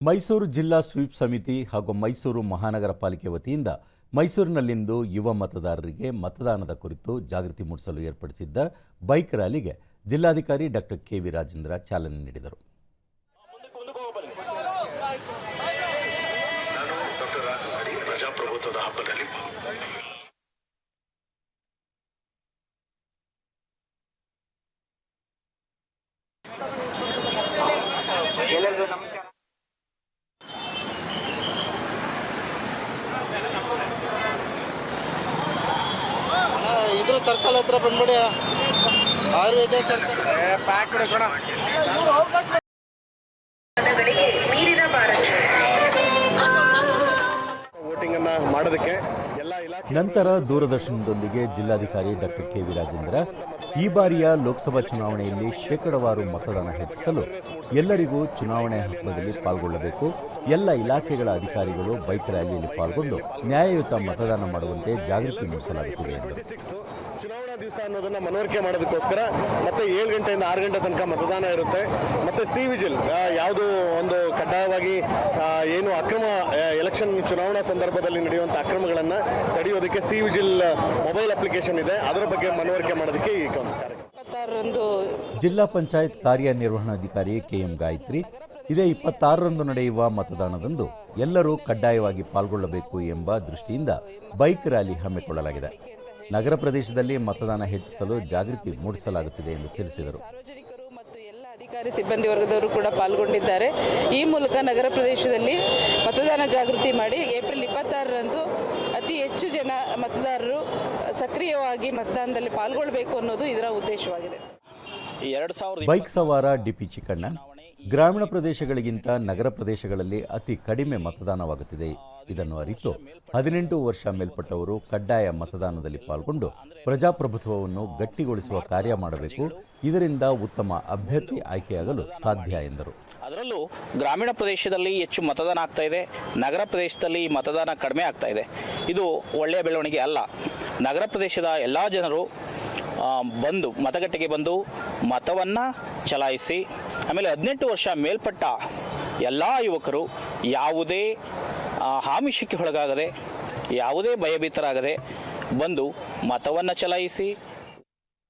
ಮೈಸೂರು ಜಿಲ್ಲಾ ಸ್ವೀಪ್ ಸಮಿತಿ ಹಾಗೂ ಮೈಸೂರು ಮಹಾನಗರ ಪಾಲಿಕೆ ವತಿಯಿಂದ ಮೈಸೂರಿನಲ್ಲಿಂದು ಯುವ ಮತದಾರರಿಗೆ ಮತದಾನದ ಕುರಿತು ಜಾಗೃತಿ ಮೂಡಿಸಲು ಏರ್ಪಡಿಸಿದ್ದ ಬೈಕ್ ರ್ಯಾಲಿಗೆ ಜಿಲ್ಲಾಧಿಕಾರಿ ಡಾಕ್ಟರ್ ಕೆವಿ ರಾಜೇಂದ್ರ ಚಾಲನೆ ನೀಡಿದರು. ಪ್ರಜಾಪ್ರಭುತ್ವದ ಹಬ್ಬದಲ್ಲಿ ಸರ್ಕಲ್ ಹತ್ರ ಬಂದ್ಬಿಡಿ. ಆಯುರ್ವೇದ ಸರ್ಕಲ್. ಗಳಿಗೆ ಮೀರಿರಬಾರದು ವೋಟಿಂಗ್ ಅನ್ನ ಮಾಡೋದಕ್ಕೆ ಎಲ್ಲ ಇಲಾಖೆ ನಂತರ ದೂರದರ್ಶನದೊಂದಿಗೆ ಜಿಲ್ಲಾಧಿಕಾರಿ ಡಾಕ್ಟರ್ ಕೆ ವಿ ರಾಜೇಂದ್ರ ಈ ಬಾರಿಯ ಲೋಕಸಭಾ ಚುನಾವಣೆಯಲ್ಲಿ ಶೇಕಡವಾರು ಮತದಾನ ಹೆಚ್ಚಿಸಲು ಎಲ್ಲರಿಗೂ ಚುನಾವಣೆ ಹಂತದಲ್ಲಿ ಪಾಲ್ಗೊಳ್ಳಬೇಕು. ಎಲ್ಲ ಇಲಾಖೆಗಳ ಅಧಿಕಾರಿಗಳು ಬೈಕ್ ರ್ಯಾಲಿಯಲ್ಲಿ ಪಾಲ್ಗೊಂಡು ನ್ಯಾಯಯುತ ಮತದಾನ ಮಾಡುವಂತೆ ಜಾಗೃತಿ ಮೂಡಿಸಲಾಗುತ್ತಿದೆ ಎಂದು. ಚುನಾವಣಾ ದಿವಸ ಅನ್ನೋದನ್ನ ಮನವರಿಕೆ ಮಾಡೋದಕ್ಕೋಸ್ಕರ ಮತ್ತೆ ಏಳು ಗಂಟೆಯಿಂದ ಆರು ಗಂಟೆ ತನಕ ಮತದಾನ ಇರುತ್ತೆ. ಮತ್ತೆ ಸಿ ವಿಜಿಲ್ ಯಾವುದು ಒಂದು ಕಡ್ಡಾಯವಾಗಿ ಏನು ಅಕ್ರಮ ಎಲೆಕ್ಷನ್ ಚುನಾವಣಾ ಸಂದರ್ಭದಲ್ಲಿ ನಡೆಯುವಂಥ ಅಕ್ರಮಗಳನ್ನು ತಡೆಯೋದಕ್ಕೆ ಸಿ ವಿಜಿಲ್ ಮೊಬೈಲ್ ಅಪ್ಲಿಕೇಶನ್ ಇದೆ. ಅದರ ಬಗ್ಗೆ ಮನವರಿಕೆ ಮಾಡೋದಕ್ಕೆ ಈ ಒಂದು ಕಾರ್ಯಕ್ರಮ ಇಪ್ಪತ್ತಾರರಂದು ಜಿಲ್ಲಾ ಪಂಚಾಯತ್ ಕಾರ್ಯನಿರ್ವಹಣಾಧಿಕಾರಿ ಕೆಎಂ ಗಾಯತ್ರಿ ಇದೇ ಇಪ್ಪತ್ತಾರರಂದು ನಡೆಯುವ ಮತದಾನದಂದು ಎಲ್ಲರೂ ಕಡ್ಡಾಯವಾಗಿ ಪಾಲ್ಗೊಳ್ಳಬೇಕು ಎಂಬ ದೃಷ್ಟಿಯಿಂದ ಬೈಕ್ ರ್ಯಾಲಿ ಹಮ್ಮಿಕೊಳ್ಳಲಾಗಿದೆ. ನಗರ ಪ್ರದೇಶದಲ್ಲಿ ಮತದಾನ ಹೆಚ್ಚಿಸಲು ಜಾಗೃತಿ ಮೂಡಿಸಲಾಗುತ್ತಿದೆ ಎಂದು ತಿಳಿಸಿದರು. ಸಾರ್ವಜನಿಕರು ಮತ್ತು ಎಲ್ಲ ಅಧಿಕಾರಿ ಸಿಬ್ಬಂದಿ ವರ್ಗದವರು ಕೂಡ ಪಾಲ್ಗೊಂಡಿದ್ದಾರೆ. ಈ ಮೂಲಕ ನಗರ ಪ್ರದೇಶದಲ್ಲಿ ಮತದಾನ ಜಾಗೃತಿ ಮಾಡಿ ಏಪ್ರಿಲ್ ಇಪ್ಪತ್ತಾರರಂದು ಹೆಚ್ಚು ಜನ ಮತದಾರರು ಸಕ್ರಿಯವಾಗಿ ಮತದಾನದಲ್ಲಿ ಪಾಲ್ಗೊಳ್ಳಬೇಕು ಅನ್ನೋದು ಇದರ ಉದ್ದೇಶವಾಗಿದೆ. ಬೈಕ್ ಸವಾರ ಡಿಪಿ ಚಿಕ್ಕಣ್ಣ. ಗ್ರಾಮೀಣ ಪ್ರದೇಶಗಳಿಗಿಂತ ನಗರ ಪ್ರದೇಶಗಳಲ್ಲಿ ಅತಿ ಕಡಿಮೆ ಮತದಾನವಾಗುತ್ತಿದೆ. ಇದನ್ನು ಅರಿತು ಹದಿನೆಂಟು ವರ್ಷ ಮೇಲ್ಪಟ್ಟವರು ಕಡ್ಡಾಯ ಮತದಾನದಲ್ಲಿ ಪಾಲ್ಗೊಂಡು ಪ್ರಜಾಪ್ರಭುತ್ವವನ್ನು ಗಟ್ಟಿಗೊಳಿಸುವ ಕಾರ್ಯ ಮಾಡಬೇಕು. ಇದರಿಂದ ಉತ್ತಮ ಅಭ್ಯರ್ಥಿ ಆಯ್ಕೆಯಾಗಲು ಸಾಧ್ಯ ಎಂದರು. ಅದರಲ್ಲೂ ಗ್ರಾಮೀಣ ಪ್ರದೇಶದಲ್ಲಿ ಹೆಚ್ಚು ಮತದಾನ ಆಗ್ತಾ ಇದೆ. ನಗರ ಪ್ರದೇಶದಲ್ಲಿ ಮತದಾನ ಕಡಿಮೆ ಆಗ್ತಾ ಇದೆ. ಇದು ಒಳ್ಳೆಯ ಬೆಳವಣಿಗೆ ಅಲ್ಲ. ನಗರ ಪ್ರದೇಶದ ಎಲ್ಲ ಜನರು ಬಂದು ಮತಗಟ್ಟೆಗೆ ಬಂದು ಮತವನ್ನು ಚಲಾಯಿಸಿ, ಆಮೇಲೆ ಹದಿನೆಂಟು ವರ್ಷ ಮೇಲ್ಪಟ್ಟ ಎಲ್ಲ ಯುವಕರು ಯಾವುದೇ ಆಮಿಷಕ್ಕೆ ಒಳಗಾಗದೆ, ಯಾವುದೇ ಭಯಭೀತರಾಗದೆ ಬಂದು ಮತವನ್ನು ಚಲಾಯಿಸಿ